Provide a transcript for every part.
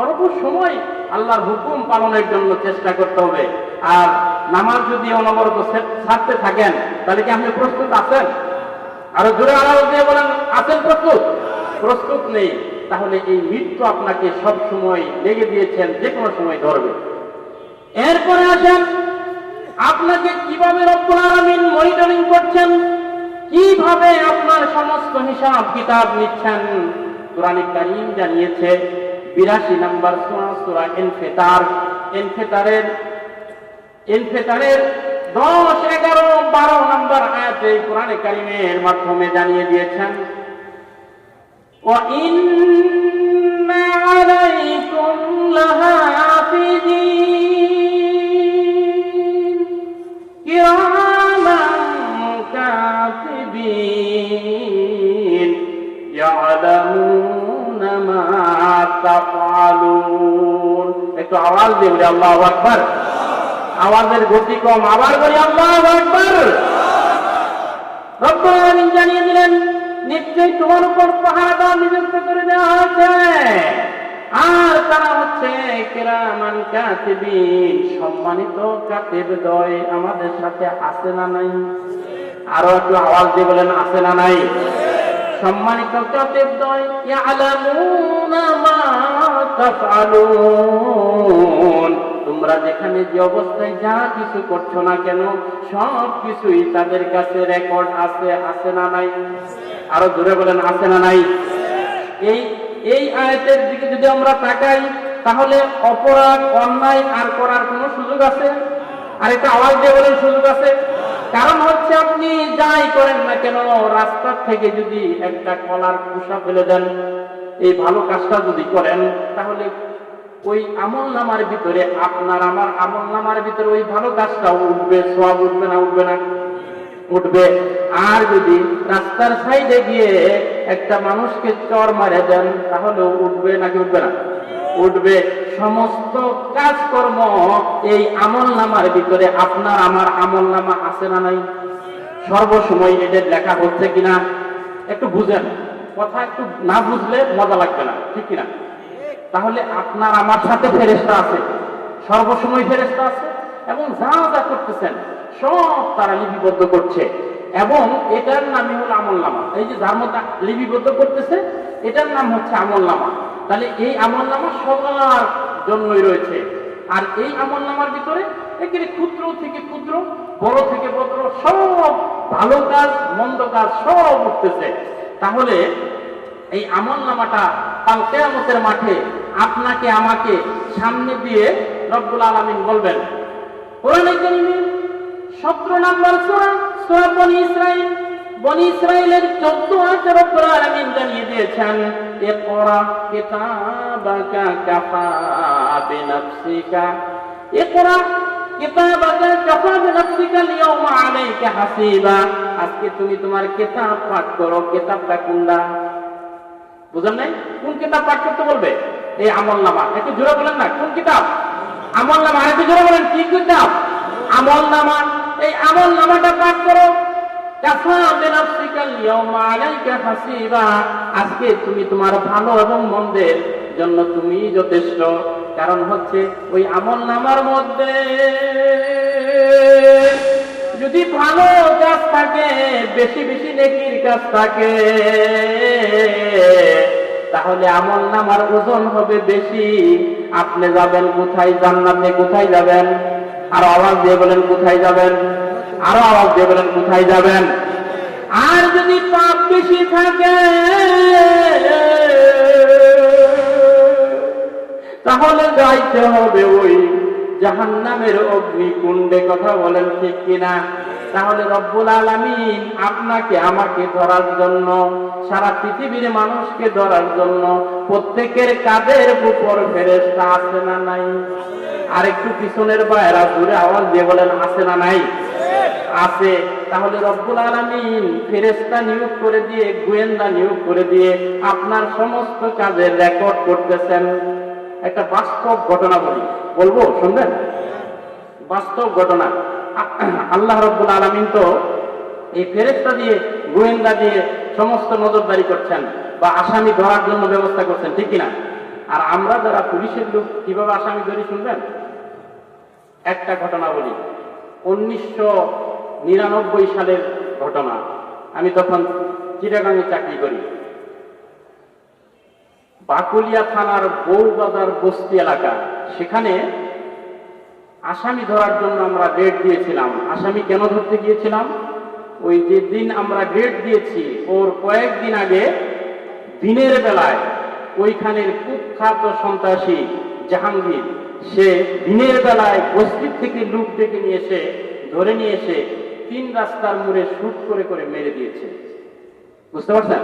সর্বসময় আল্লাহর হুকুম পালনের জন্য চেষ্টা করতে হবে। আর নামাজ যদি অনবরত ছাড়তে থাকেন, তাহলে কি আপনি প্রস্তুত আছেন? আরও জোরে আওয়াজ দিয়ে বলেন, আছেন প্রস্তুত? প্রস্তুত নেই। তাহলে এই মৃত্যু আপনাকে সব সময় লেগে দিয়েছেন, যে কোনো সময় ধরবে। এরপরে আসেন, আপনাকে কীভাবে রব্বুল মনিটরিং করছেন? কীভাবে আপনার সমস্ত হিসাব কিতাব নিচ্ছেন? কোরআনে কারীম জানিয়েছে বিরাশি নাম্বার সূরা সূরা ইনফিতার ইনফিতারের ইনফিতারের দশ এগারো বারো নাম্বার আয়াতে কোরআনে কারিমের মাধ্যমে জানিয়ে দিয়েছেন وإن عليكم لحافظين একটু আওয়াজ দিয়ে বলি, আল্লাহু আকবার। গতি কম, আবার জানিয়ে দিলেন, নিশ্চয়ই তোমার উপর পাহারাদার নিযুক্ত করে দেওয়া হয়েছে। আর তারা হচ্ছে কেরামান সম্মানিত আমাদের সাথে আছে না নাই? আরও একটু আওয়াজ দিয়ে বলেন, আছে না নাই? সম্মানিত কাতিব দয় ইয়ালামুনা তোমরা যেখানে যে অবস্থায় যা কিছু করছ না কেন, সব কিছুই তাদের কাছে রেকর্ড আছে আছে না নাই? আরও জোরে বলেন, আছে না নাই? এই এই আয়াতের দিকে যদি আমরা তাকাই, তাহলে অপরাধ, অন্যায় আর করার কোনো সুযোগ আছে? আর এটা আওয়াজ দিয়ে বলেন সুযোগ আছে? কারণ হচ্ছে আপনি যাই করেন না কেন রাস্তার থেকে যদি একটা কলার খোসা ফেলে দেন, এই ভালো কাজটা যদি করেন, তাহলে ওই আমল নামার ভিতরে আপনার, আমার আমল নামার ভিতরে ওই ভালো কাজটাও উঠবে সব উঠবে না উঠবে না? উঠবে। আর যদি রাস্তার সাইডে গিয়ে একটা মানুষকে চর মারে দেন তাহলে উঠবে নাকি উঠবে না? উঠবে। সমস্ত কাজকর্ম এই আমল নামার ভিতরে আপনার আমার আমল নামা আছে না নাই? সর্বসময় এদের লেখা হচ্ছে কিনা? একটু বুঝেন। কথা একটু না বুঝলে মজা লাগবে না, ঠিক কিনা? তাহলে আপনার আমার সাথে ফেরেস্তা আছে। সর্বসময় ফেরেস্তা আছে এবং যা যা করতেছেন, সব তারা লিপিবদ্ধ করছে। এবং এটার নামই হলো আমল নামা। এই যে মধ্যে লিপিবদ্ধ করতেছে, এটার নাম হচ্ছে আমল নামা। তাহলে এই আমল নামা সবার জন্যই রয়েছে। আর এই আমল নামার ভিতরে একেবারে ক্ষুদ্র থেকে ক্ষুদ্র, বড় থেকে বড়, সব ভালো কাজ, মন্দ কাজ সব উঠতেছে। তাহলে এই আমল নামাটা কাল কেয়ামতের মাঠে আপনাকে, আমাকে সামনে দিয়ে রব্বুল আলামিন বলবেন, কোরআনে কারিমে 17 নাম্বার বনি ইসরাইল বনি ইসরাইলের 14 আয়াতে রব্বুল আলামিন জানিয়ে দিয়েছেন ইকরা কিতাবাকা কাফা বিনাফসিকা। ইকরা কিতাবাকা কাফা বিনাফসিকা আল-ইয়াওমা আলাইকা হাসিবা। আজকে তুমি তোমার কিতাব পাঠ করো। কিতাবটা কোনটা? বুঝলেন নাই? কোন কিতাব পাঠ করতে বলবে? এই আমল নামা। একটু জোরে বলেন না, কোন কিতাব? আমল নামা। একটু জোরে বলেন, কি কিতাব? আমল নামা। এই আমল নামাটা পাঠ করো। আজকে তুমি তোমার ভালো এবং মন্দের জন্য তুমি যথেষ্ট। কারণ হচ্ছে ওই আমল নামার মধ্যে যদি ভালো কাজ থাকে, বেশি বেশি নেকির কাজ থাকে, তাহলে আমল নামার ওজন হবে বেশি। আপনি যাবেন কোথায়? জান্নাতে কোথায় যাবেন? আর আওয়াজ দিয়ে বলেন, কোথায় যাবেন? আরও আওয়াজ দিয়ে বলেন, কোথায় যাবেন? আর যদি পাপ বেশি থাকে, তাহলে যাইতে হবে ওই জাহান জাহান্নামের অগ্নিকুণ্ডে। কথা বলেন ঠিক কিনা? তাহলে রব্বুল আলামিন আপনাকে, আমাকে ধরার জন্য, সারা পৃথিবীর মানুষকে ধরার জন্য প্রত্যেকের কাদের উপর ফেরেস্তা আছে না নাই? আর একটু পিছনের বাইরা দূরে আওয়াজ দিয়ে বলেন, আছে না নাই? আছে, তাহলে রব্বুল আলামিন ফেরেস্তা নিয়োগ করে দিয়ে, গোয়েন্দা নিয়োগ করে দিয়ে আপনার সমস্ত কাজের রেকর্ড করতেছেন। একটা বাস্তব ঘটনা বলি। বলব? শুনবেন? বাস্তব ঘটনা। আল্লাহ রব্বুল আলমিন তো এই ফেরেস্তা দিয়ে, গোয়েন্দা দিয়ে সমস্ত নজরদারি করছেন বা আসামি ধরার জন্য ব্যবস্থা করছেন, ঠিক কিনা? আর আমরা যারা পুলিশের লোক, কীভাবে আসামি ধরি শুনবেন? একটা ঘটনা বলি। উনিশশো নিরানব্বই সালের ঘটনা। আমি তখন চিটাগাঙে চাকরি করি। বাকুলিয়া থানার বউবাজার বস্তি এলাকা। সেখানে আসামি ধরার জন্য আমরা ডেট দিয়েছিলাম। আসামি কেন ধরতে গিয়েছিলাম? ওই যে দিন আমরা ডেট দিয়েছি, ওর কয়েকদিন আগে দিনের বেলায় ওইখানের কুখ্যাত সন্ত্রাসী জাহাঙ্গীর, সে দিনের বেলায় বস্তির থেকে লুক ডেকে নিয়ে এসে, ধরে নিয়ে এসে তিন রাস্তার মোড়ে শুট করে করে মেরে দিয়েছে। বুঝতে পারছেন?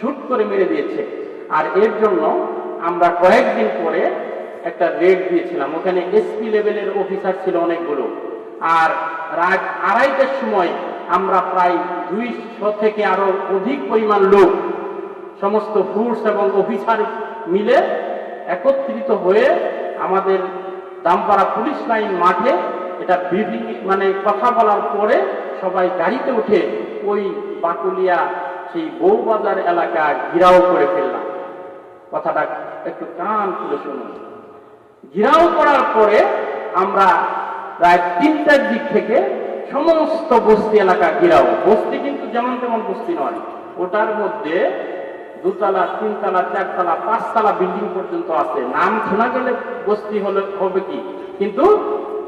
শুট করে মেরে দিয়েছে। আর এর জন্য আমরা কয়েকদিন পরে একটা রেড দিয়েছিলাম। ওখানে এসপি লেভেলের অফিসার ছিল অনেকগুলো। আর রাত আড়াইটার সময় আমরা প্রায় দুইশো থেকে আরও অধিক পরিমাণ লোক, সমস্ত ফোর্স এবং অফিসার মিলে একত্রিত হয়ে আমাদের দামপাড়া পুলিশ লাইন মাঠে এটা মানে কথা বলার পরে সবাই গাড়িতে উঠে ওই বাকুলিয়া সেই বউবাজার এলাকা ঘিরাও করে ফেললাম। কথাটা একটু কান খুলে শুনুন। ঘিরাও করার পরে আমরা প্রায় তিনটার দিক থেকে সমস্ত বস্তি এলাকা ঘিরাও। বস্তি কিন্তু যেমন তেমন বস্তি নয়। ওটার মধ্যে দুতলা, তিনতলা, চারতলা, পাঁচতলা বিল্ডিং পর্যন্ত আছে। নাম শোনা গেলে বস্তি হলে হবে কি? কিন্তু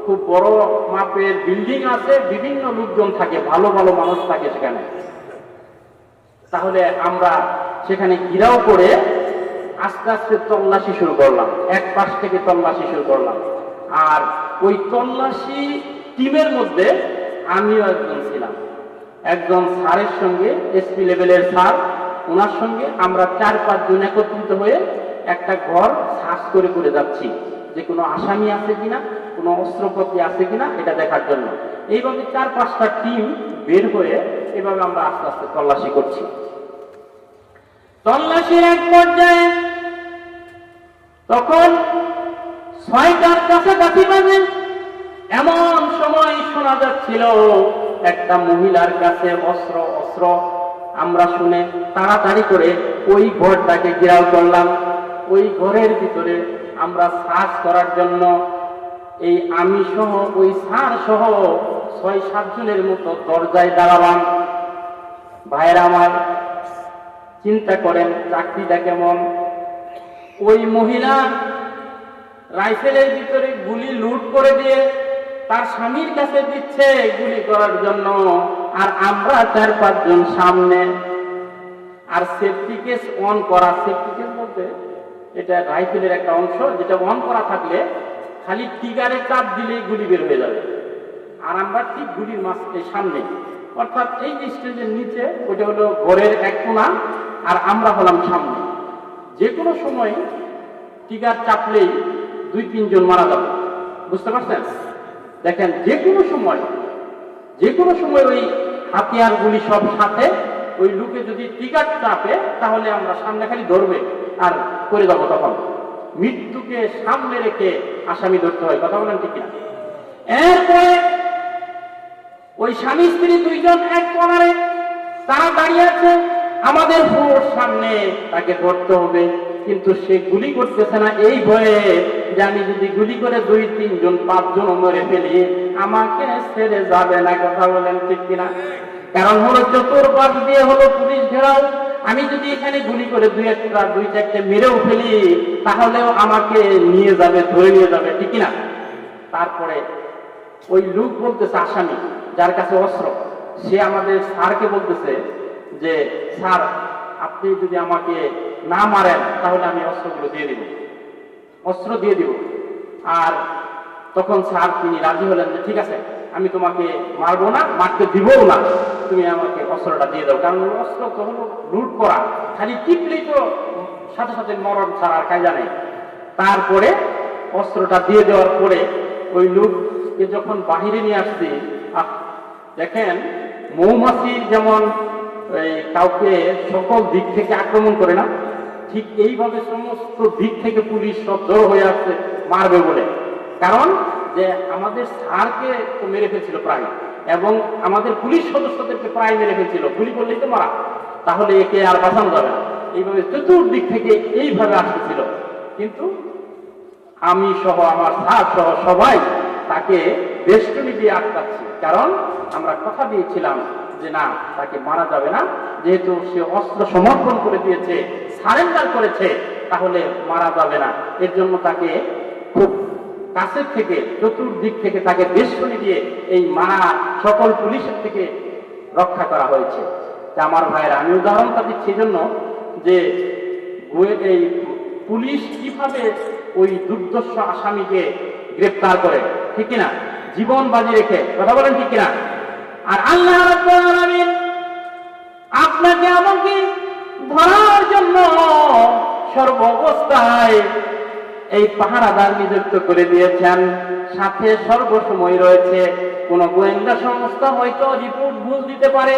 খুব বড় মাপের বিল্ডিং আছে, বিভিন্ন লোকজন থাকে, ভালো ভালো মানুষ থাকে সেখানে। তাহলে আমরা সেখানে ঘিরাও করে আস্তে আস্তে তল্লাশি শুরু করলাম। এক পাশ থেকে তল্লাশি শুরু করলাম। আর ওই তল্লাশি টিমের মধ্যে আমিও একজন ছিলাম। একজন স্যারের সঙ্গে এসপি লেভেলের স্যার, ওনার সঙ্গে আমরা চার পাঁচজন একত্রিত হয়ে একটা ঘর সার্চ করে করে যাচ্ছি। যে কোনো আসামি আছে কিনা কোনো অস্ত্রপত্র আছে কিনা এটা দেখার জন্য। এইভাবে চার পাঁচটা টিম বের হয়ে এভাবে আমরা আস্তে আস্তে তল্লাশি করছি। তল্লাশির এক পর্যায়ে তখন ছয়টার কাছাকাছি বাজে। এমন সময় শোনা যাচ্ছিল একটা মহিলার কাছে অস্ত্র অস্ত্র। আমরা শুনে তাড়াতাড়ি করে ওই ঘরটাকে ঘেরাও করলাম। ওই ঘরের ভিতরে আমরা সার্চ করার জন্য এই আমি সহ ওই সার সহ ছয় সাতজনের মতো দরজায় দাঁড়ালাম। ভাইরা আমার, চিন্তা করেন, চাকরিটা কেমন? ওই মহিলা রাইফেলের ভিতরে গুলি লুট করে দিয়ে তার স্বামীর কাছে দিচ্ছে গুলি করার জন্য। আর আমরা চার পাঁচজন সামনে। আর সেফটি কেস অন করা সেফটি কেস বলতে এটা রাইফেলের একটা অংশ, যেটা অন করা থাকলে খালি টিগারে চাপ দিলেই গুলি বের হয়ে যাবে। আর আমরা ঠিক গুলির মাঝে সামনে। অর্থাৎ এই স্টেজের নিচে ওটা হলো ঘরের এক কোণা, আর আমরা হলাম সামনে। যে কোনো সময় টিকার চাপলেই দুই তিনজন মারা যাবে। বুঝতে পারছেন? দেখেন যে কোনো সময় যে কোনো সময় ওই হাতিয়ারগুলি সব সাথে, ওই লুকে যদি টিকার চাপে, তাহলে আমরা সামনে খালি ধরবে আর করে যাব তখন। মৃত্যুকে সামনে রেখে আসামি ধরতে হয়। কথা বলেন ঠিক না এরপরে ওই স্বামী স্ত্রী দুইজন এক কর্নারে তারা দাঁড়িয়ে আছে। আমাদের পুরো সামনে তাকে ধরতে হবে। কিন্তু সে গুলি করতেছে না এই ভয়ে যে আমি যদি গুলি করে দুই, তিনজন, পাঁচজন মরে ফেলি, আমাকে ছেড়ে যাবে না। কথা বলেন ঠিক কিনা? কারণ হলো চতুর্পাশ দিয়ে হলো পুলিশ ঘেরাও। আমি যদি এখানে গুলি করে দুই একটা দুই চারটে মেরেও ফেলি, তাহলেও আমাকে নিয়ে যাবে, ধরে নিয়ে যাবে, ঠিক কিনা? তারপরে ওই লোক বলতেছে আসামি, যার কাছে অস্ত্র। সে আমাদের স্যারকে বলতেছে যে, স্যার, আপনি যদি আমাকে না মারেন, তাহলে আমি অস্ত্রগুলো দিয়ে দিব। অস্ত্র দিয়ে দিব। আর তখন স্যার তিনি রাজি হলেন যে, ঠিক আছে আমি তোমাকে মারবো না, মারতে দিবও না। তুমি আমাকে অস্ত্রটা দিয়ে দাও। কারণ অস্ত্র তো হলো লুট করা, খালি টিপলেই তো সাথে সাথে মরণ ছাড়া আর কায়দা নেই। তারপরে অস্ত্রটা দিয়ে দেওয়ার পরে ওই লোককে যখন বাহিরে নিয়ে আসছি দেখেন, মৌমাছি যেমন কাউকে সকল দিক থেকে আক্রমণ করে না, ঠিক এইভাবে সমস্ত দিক থেকে পুলিশ সব জড়ো হয়ে আসছে, মারবে বলে। কারণ যে আমাদের স্যারকে তো মেরে ফেলছিল প্রায়, এবং আমাদের পুলিশ সদস্যদেরকে প্রায় মেরে ফেলছিল। গুলি করলেই তো মারা। তাহলে একে আর বাঁচানো যাবে না। এইভাবে চতুর্দিক থেকে এইভাবে আসতেছিল। কিন্তু আমি সহ, আমার স্যার সহ সবাই তাকে বেষ্টনী দিয়ে আটকাচ্ছি। কারণ আমরা কথা দিয়েছিলাম যে না, তাকে মারা যাবে না। যেহেতু সে অস্ত্র সমর্পণ করে দিয়েছে, সারেন্ডার করেছে, তাহলে মারা যাবে না। এর জন্য তাকে খুব কাছের থেকে, চতুর্দিক থেকে তাকে বেষ্টনী দিয়ে এই মারা সকল পুলিশের থেকে রক্ষা করা হয়েছে। আমার ভাইয়েরা আমি উদাহরণটা দিচ্ছি জন্য যে এই পুলিশ কীভাবে ওই দুর্দর্শ আসামিকে গ্রেপ্তার করে, ঠিক কিনা? জীবন বাজি রেখে, কথা বলেন ঠিক কিনা? আর আল্লাহ আপনাকে আমাকে ধরার জন্য সর্ব অবস্থায় এই পাহারাদার নিযুক্ত করে দিয়েছেন। সাথে সর্বসময় রয়েছে কোন গোয়েন্দা সংস্থা, হয়তো রিপোর্ট ভুল দিতে পারে।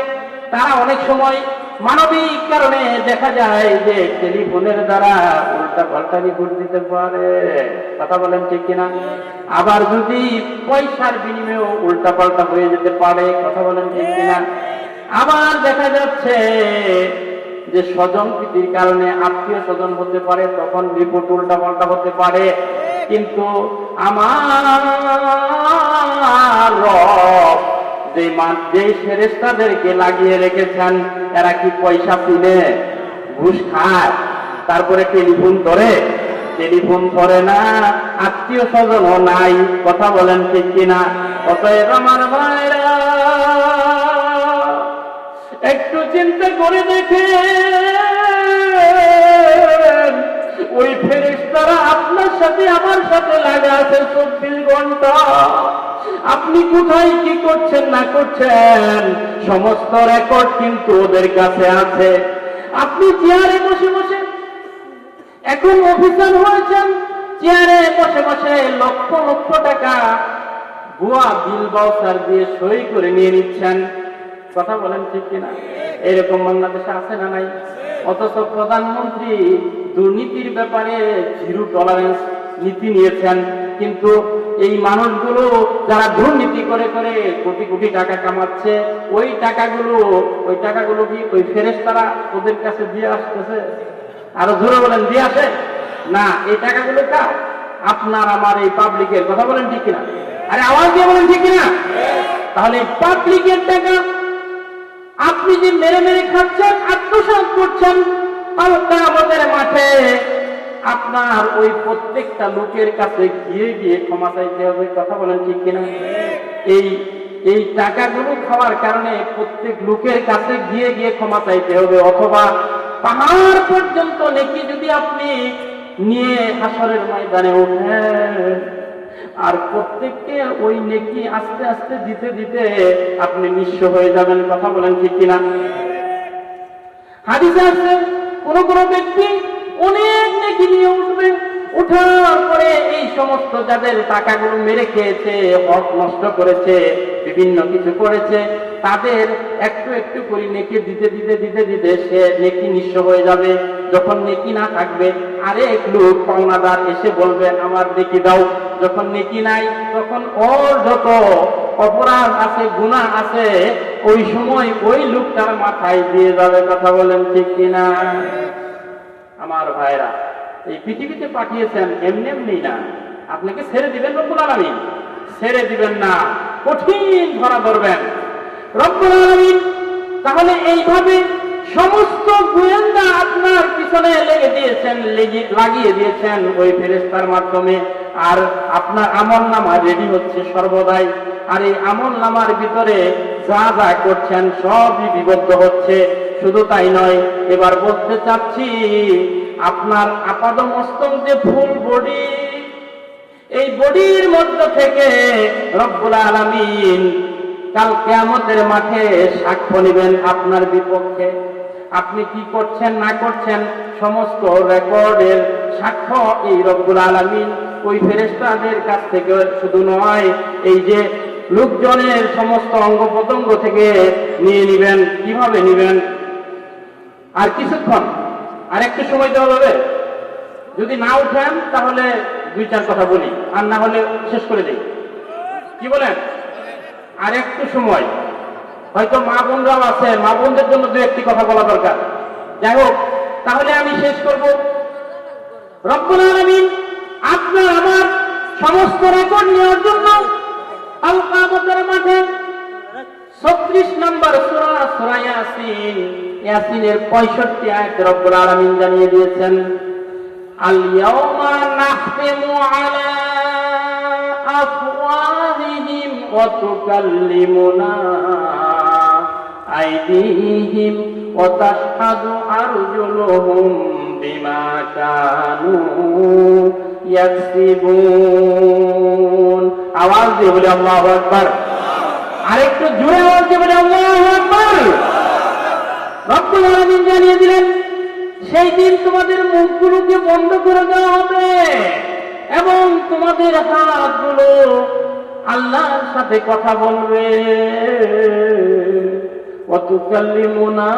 তারা অনেক সময় মানবিক কারণে দেখা যায় যে টেলিফোনের দ্বারা উল্টা পাল্টা রিপোর্ট দিতে পারে। কথা বলেন ঠিক কিনা? আবার যদি পয়সার বিনিময়েও উল্টা পাল্টা হয়ে যেতে পারে, কথা বলেন ঠিক কিনা? আবার দেখা যাচ্ছে যে স্বজন প্রীতির কারণে আত্মীয় স্বজন হতে পারে, তখন রিপোর্ট উল্টা পাল্টা হতে পারে। কিন্তু আমার রব যে মান যে ফেরেস্তাদেরকে লাগিয়ে রেখেছেন, এরা কি পয়সা কিনে ঘুষ খায়, তারপরে টেলিফোন ধরে। টেলিফোন ধরে না, আত্মীয় স্বজনও নাই, কথা বলেন ঠিক কিনা? অতএব আমার ভাইরা একটু চিন্তা করে দেখে ওই ফেরেশতারা আপনার সাথে আমার সাথে লাগা আছে চব্বিশ ঘণ্টা। আপনি কোথায়, কি করছেন, না করছেন? সমস্ত রেকর্ড কিন্তু ওদের কাছে আছে। আপনি চেয়ারে বসে বসে, এখন অফিসার হয়েছেন, চেয়ারে বসে বসে লক্ষ লক্ষ টাকা ভুয়া বিল বাউচার দিয়ে সই করে নিয়ে নিচ্ছেন। কথা বলেন ঠিক কিনা? এরকম বাংলাদেশে আছে না নাই? অথচ প্রধানমন্ত্রী দুর্নীতির ব্যাপারে জিরো টলারেন্স নীতি নিয়েছেন। কিন্তু এই মানুষগুলো যারা দুর্নীতি করে করে কোটি কোটি টাকা কামাচ্ছে, ওই টাকাগুলো ওই টাকাগুলো কি ওই ফেরেস তারা ওদের কাছে দিয়ে আসতেছে? আরও ধরে বলেন, দিয়ে আসে? না, এই টাকাগুলো কার? আপনার আমার এই পাবলিকের কথা বলেন ঠিক কিনা? আরে আওয়াজ দিয়ে বলেন ঠিক কিনা? তাহলে পাবলিকের টাকা আপনি যে মেরে মেরে খাচ্ছেন, আত্মসাৎ করছেন আমাদের মাঠে আপনার ওই প্রত্যেকটা লোকের কাছে গিয়ে গিয়ে ক্ষমা চাইতে হবে, কথা বলেন ঠিক কিনা? এই এই টাকাগুলো খাওয়ার কারণে প্রত্যেক লোকের কাছে গিয়ে গিয়ে ক্ষমা চাইতে হবে, অথবা পাহাড় পর্যন্ত নেকি যদি আপনি নিয়ে হাসরের ময়দানে ওঠেন। আর প্রত্যেককে ওই নেকি আস্তে আস্তে দিতে দিতে আপনি নিঃস্ব হয়ে যাবেন, কথা বলেন ঠিক কিনা? হাদিসে আছে, কোন কোন ব্যক্তি অনেক নেকি নিয়ে উঠবে, উঠার পরে এই সমস্ত যাদের টাকাগুলো মেরে খেয়েছে, হক নষ্ট করেছে, বিভিন্ন কিছু করেছে, তাদের একটু একটু করে নেকি দিতে দিতে দিতে দিতে সে নেকি নিঃস্ব হয়ে যাবে। যখন নেকি না থাকবে, আরেক লোক পাওনাদার এসে বলবে, আমার নেকি দাও। যখন নেকি নাই, তখন ওর যত অপরাধ আছে গুণা আছে, ওই সময় ওই লোকটার মাথায় দিয়ে যাবে কথা বলেন ঠিক কিনা? আমার ভাইরা, এই পৃথিবীতে পাঠিয়েছেন এমনি এমনি না। আপনাকে ছেড়ে দিবেন রব্বুল আলামিন? ছেড়ে দিবেন না। কঠিন ধরা ধরবেন। রব্বুল আলামিন, তাহলে এইভাবে সমস্ত গোয়েন্দা আপনার পিছনে লেগে দিয়েছেন লাগিয়ে দিয়েছেন ওই ফেরেস্তার মাধ্যমে। আর আপনার আমল নামা রেডি হচ্ছে সর্বদাই। আর এই আমল নামার ভিতরে যা যা করছেন সবই বিবদ্ধ হচ্ছে। শুধু তাই নয়, এবার বলতে চাচ্ছি, আপনার আপাদ মস্তক যে ফুল বডি, এই বডির মধ্য থেকে রব্বুল আলামিন কাল কেয়ামতের মাঠে সাক্ষ্য নেবেন আপনার বিপক্ষে। আপনি কি করছেন, না করছেন, সমস্ত রেকর্ডের সাক্ষ্য এই রব্বুল আলামিন ওই ফেরেস্তাদের কাছ থেকে শুধু নয়, এই যে লোকজনের সমস্ত অঙ্গ প্রত্যঙ্গ থেকে নিয়ে নিবেন, কীভাবে নিবেন? আর কিছুক্ষণ আর একটু সময় দেওয়া যাবে? যদি না উঠেন, তাহলে দুই চার কথা বলি, আর না হলে শেষ করে দিই। কি বলেন? আর একটু সময়। হয়তো মা বোনরাও আছে, মা বোনদের জন্য দু একটি কথা বলা দরকার। যাই হোক, তাহলে আমি শেষ করব। রব্বুল আলামিন আপনার আমার সমস্ত রেকর্ড নেওয়ার জন্য আল মাঠে ছত্রিশ নম্বর সূরা সূরা ইয়াসিন। ইয়াসিনের 65 আয়াত রব্বুল আলামিন জানিয়ে দিয়েছেন আল ইয়াউমা নাহতিমু আলা আফওয়াহিহিম ওয়া তুকাল্লিমুনা আইদিহিম ওয়া তাশহাদু আরজুলুহুম। বিমা কানু ইয়াকসিবুন। আওয়াজ দিয়ে বলে আল্লাহু আকবার। আরেকটু জোরে আওয়াজ দিয়ে বলে আল্লাহু আকবার। রব্বুল আলামিন জানিয়ে দিলেন, সেই দিন তোমাদের মুখগুলোকে বন্ধ করে দেওয়া হবে এবং তোমাদের হাতগুলো আল্লাহর সাথে কথা বলবে। অতুকাল্লিমুনা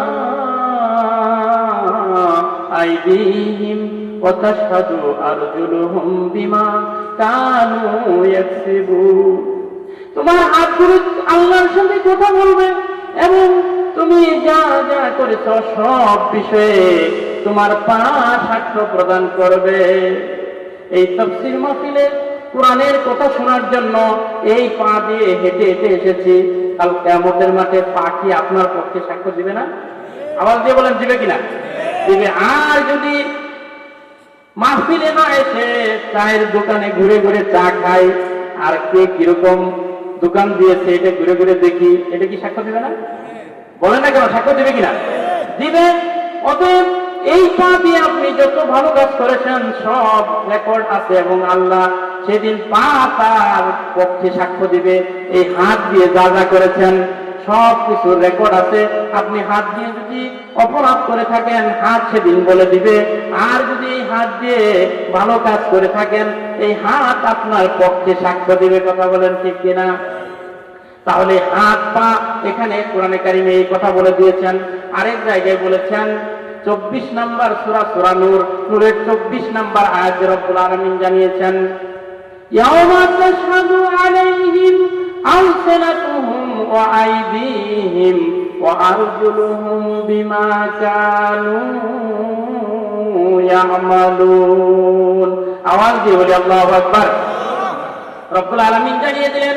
আইদিহিম ওয়াতাশহাদু আরজুলুহুম বিমা কানু ইয়াকসিবুন তোমার হাতগুলো আল্লাহর সাথে কথা বলবে এবং তুমি যা যা করেছ সব বিষয়ে তোমার পা সাক্ষ্য প্রদান করবে। এই তফসির মাহফিলে কোরআনের কথা শোনার জন্য এই পা দিয়ে হেঁটে হেঁটে এসেছি। কাল কেমতের মাঠে পা কি আপনার পক্ষে সাক্ষ্য দিবে না? আবার দিয়ে বলেন, দিবে কিনা? দিবে আর যদি মাহফিলে না এসে চায়ের দোকানে ঘুরে ঘুরে চা খাই, আর কে কীরকম দোকান দিয়েছে এটা ঘুরে ঘুরে দেখি, এটা কি সাক্ষ্য দিবে না? বলে না কেন, সাক্ষ্য দিবে কিনা? দিবে। অতএব এই পা দিয়ে আপনি যত ভালো কাজ করেছেন, সব রেকর্ড আছে এবং আল্লাহ সেদিন পা তার পক্ষে সাক্ষ্য দিবে। এই হাত দিয়ে যা যা করেছেন সব কিছুর রেকর্ড আছে আপনি হাত দিয়ে যদি অপরাধ করে থাকেন হাত সেদিন বলে দিবে আর যদি এই হাত দিয়ে ভালো কাজ করে থাকেন এই হাত আপনার পক্ষে সাক্ষ্য দিবে কথা বলেন ঠিক কিনা তাহলে হাত পা এখানে কোরআনে কারিমে এই কথা বলে দিয়েছেন আরেক জায়গায় বলেছেন চব্বিশ নাম্বার সুরা সুরা নূর নূরের চব্বিশ নাম্বার আয়াত রব্বুল আলমিন জানিয়েছেন يوم تشهد عليهم ألسنتهم وأيديهم وأرجلهم بما كانوا يعملون আওয়াজ দিয়ে বলি আল্লাহু আকবার রব্বুল আলামিন জানিয়ে দিলেন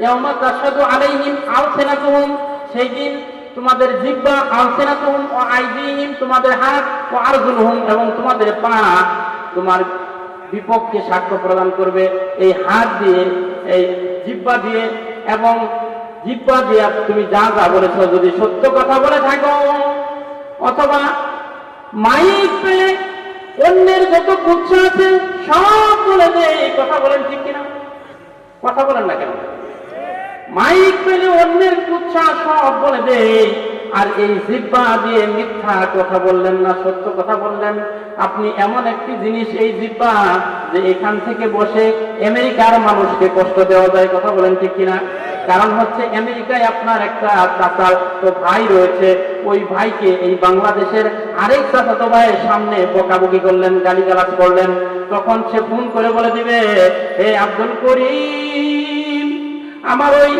ইয়াউমা তাশহাদু আলাইহিম আলসিনাতুহুম সেই দিন তোমাদের জিহ্বা আলসিনাতুহুম ও আইদিহিম তোমাদের হাত ও আরজুলুহুম এবং তোমাদের পা তোমার বিপক্ষে সাক্ষ্য প্রদান করবে এই হাত দিয়ে এই জিহ্বা দিয়ে এবং জিহ্বা দিয়া তুমি যা যা বলেছ, যদি সত্য কথা বলে থাকো, অথবা মাইক পেলে অন্যের যত গুচ্ছ আছে, সব বলে দেয় এই কথা বলেন ঠিক কিনা? কথা বলেন না কেন? মাইক পেলে অন্যের কুচ্ছা সব বলে দেয় আর এই জিব্বা দিয়ে মিথ্যা কথা বললেন না, সত্য কথা বললেন। আপনি এমন একটি জিনিস, এই জিব্বা যে এখান থেকে বসে আমেরিকার মানুষকে কষ্ট দেওয়া যায়, কথা বলেন ঠিক কিনা? কারণ হচ্ছে আমেরিকায় আপনার একটা চাচার তো ভাই রয়েছে। ওই ভাইকে এই বাংলাদেশের আরেক চাচাতো ভাইয়ের সামনে বকাবকি করলেন, গালিগালাজ করলেন। তখন সে ফোন করে বলে দিবে, হে আব্দুল করিম, আমার ওই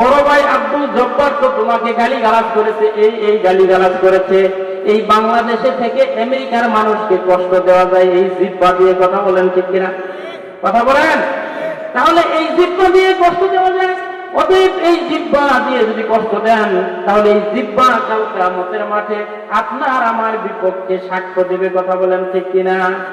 বড় ভাই আব্দুল জব্বার তো তোমাকে গালি গালাজ করেছে, এই এই গালি গালাজ করেছে। এই বাংলাদেশে থেকে আমেরিকার মানুষকে কষ্ট দেওয়া যায়, এই জিব্বা দিয়ে কথা বলেন ঠিক কিনা? কথা বলেন? তাহলে এই জিব্বা দিয়ে কষ্ট দেওয়া যায়? অতএব এই জিব্বা দিয়ে যদি কষ্ট দেন, তাহলে এই জিব্বা কাল কিয়ামতের মাঠে আপনার আমার বিপক্ষে সাক্ষ্য দেবে কথা বলেন ঠিক কিনা?